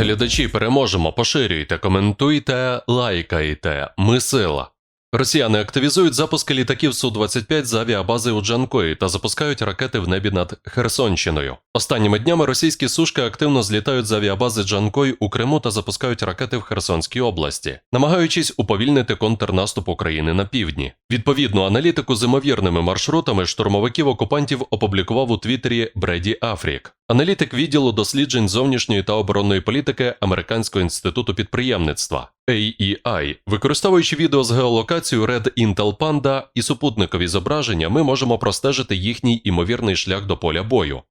Глядачі переможемо, поширюйте, коментуйте, лайкайте. Ми сила. Росіяни активізують запуски літаків Су-25 з авіабази у Джанкої та запускають ракети в небі над Херсонщиною. Останніми днями російські сушки активно злітають з авіабази Джанкой у Криму та запускають ракети в Херсонській області, намагаючись уповільнити контрнаступ України на півдні. Відповідну аналітику з імовірними маршрутами штурмовиків окупантів опублікував у Твіттері Бреді Афрік. Аналітик відділу досліджень зовнішньої та оборонної політики Американського інституту підприємництва AEI. Використовуючи відео з геолокацією Red Intel Panda і супутникові зображення, ми можемо простежити їхній імовірний шлях до поля бою.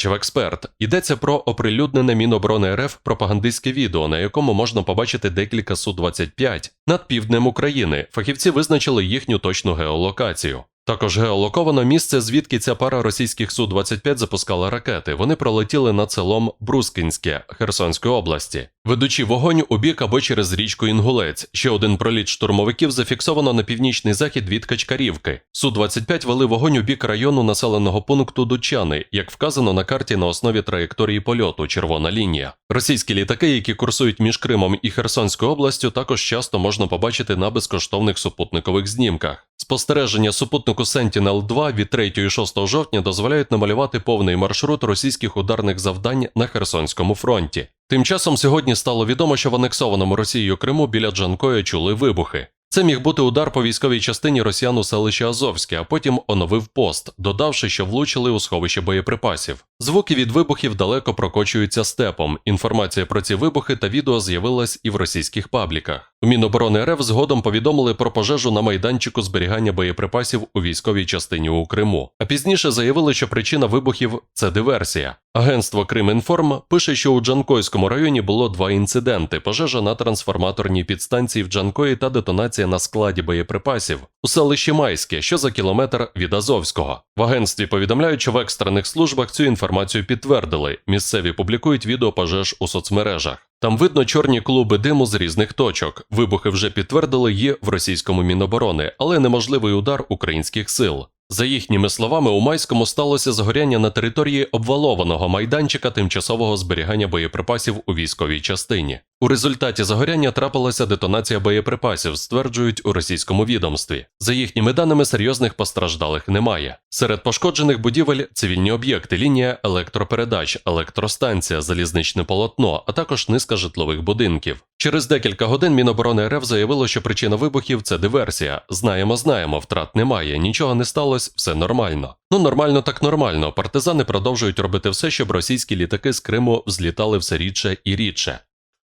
Зазначив експерт. Йдеться про оприлюднене Міноборони РФ пропагандистське відео, на якому можна побачити декілька Су-25 над півднем України. Фахівці визначили їхню точну геолокацію. Також геолоковано місце, звідки ця пара російських Су-25 запускала ракети. Вони пролетіли над селом Брускінське Херсонської області, ведучи вогонь у бік або через річку Інгулець. Ще один проліт штурмовиків зафіксовано на північний захід від Качкарівки. Су-25 вели вогонь у бік району населеного пункту Дучани, як вказано на карті на основі траєкторії польоту Червона лінія. Російські літаки, які курсують між Кримом і Херсонською областю, також часто можна побачити на безкоштовних супутникових знімках. Спостереження супутнику Sentinel-2 від 3 і 6 жовтня дозволяють намалювати повний маршрут російських ударних завдань на Херсонському фронті. Тим часом сьогодні стало відомо, що в анексованому Росією Криму біля Джанкоя чули вибухи. Це міг бути удар по військовій частині росіян у селищі Азовське, а потім оновив пост, додавши, що влучили у сховище боєприпасів. Звуки від вибухів далеко прокочуються степом. Інформація про ці вибухи та відео з'явилась і в російських пабліках. Міноборони РФ згодом повідомили про пожежу на майданчику зберігання боєприпасів у військовій частині у Криму. А пізніше заявили, що причина вибухів це диверсія. Агентство Кримінформ пише, що у Джанкойському районі було два інциденти: пожежа на трансформаторній підстанції в Джанкої та детонація на складі боєприпасів у селищі Майське, що за кілометр від Азовського. В агентстві повідомляють, що в екстрених службах цю інформацію підтвердили. Місцеві публікують відео пожеж у соцмережах. Там видно чорні клуби диму з різних точок. Вибухи вже підтвердили є в російському міноборони, але неможливий удар українських сил. За їхніми словами, у майському сталося згоряння на території обвалованого майданчика тимчасового зберігання боєприпасів у військовій частині. У результаті загоряння трапилася детонація боєприпасів, стверджують у російському відомстві. За їхніми даними, серйозних постраждалих немає. Серед пошкоджених будівель цивільні об'єкти, лінія електропередач, електростанція, залізничне полотно, а також низка житлових будинків. Через декілька годин Міноборони РФ заявило, що причина вибухів це диверсія. Знаємо, знаємо, втрат немає, нічого не сталося, все нормально. Ну нормально так нормально. Партизани продовжують робити все, щоб російські літаки з Криму взлітали все рідше і рідше.